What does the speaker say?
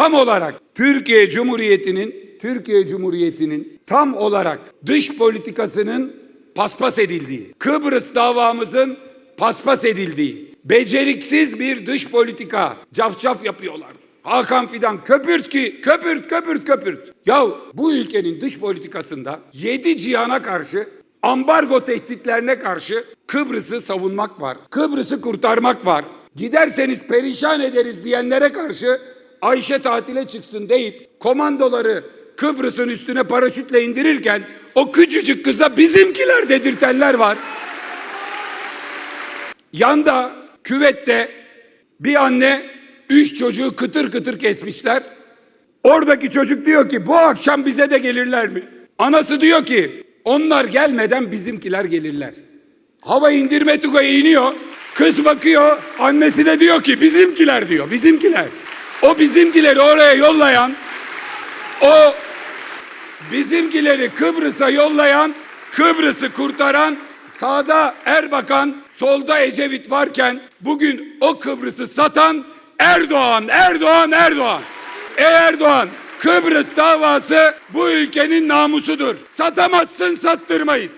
tam olarak Türkiye Cumhuriyeti'nin Türkiye Cumhuriyeti'nin tam olarak dış politikasının paspas edildiği, Kıbrıs davamızın paspas edildiği, beceriksiz bir dış politika cafcaf yapıyorlardı. Hakan Fidan köpürt ki köpürt köpürt köpürt. Ya bu ülkenin dış politikasında yedi cihana karşı ambargo tehditlerine karşı Kıbrıs'ı savunmak var. Kıbrıs'ı kurtarmak var. Giderseniz perişan ederiz diyenlere karşı Ayşe tatile çıksın deyip komandoları Kıbrıs'ın üstüne paraşütle indirirken o küçücük kıza bizimkiler dedirtenler var. Yanda küvette bir anne üç çocuğu kıtır kıtır kesmişler. Oradaki çocuk diyor ki bu akşam bize de gelirler mi? Anası diyor ki onlar gelmeden bizimkiler gelirler. Hava indirme tugayı iniyor. Kız bakıyor annesine diyor ki bizimkiler diyor bizimkiler. O bizimkileri oraya yollayan o bizimkileri Kıbrıs'a yollayan, Kıbrıs'ı kurtaran sağda Erbakan, solda Ecevit varken bugün o Kıbrıs'ı satan Erdoğan, Erdoğan, Erdoğan. Ey Erdoğan, Kıbrıs davası bu ülkenin namusudur. Satamazsın, sattırmayız.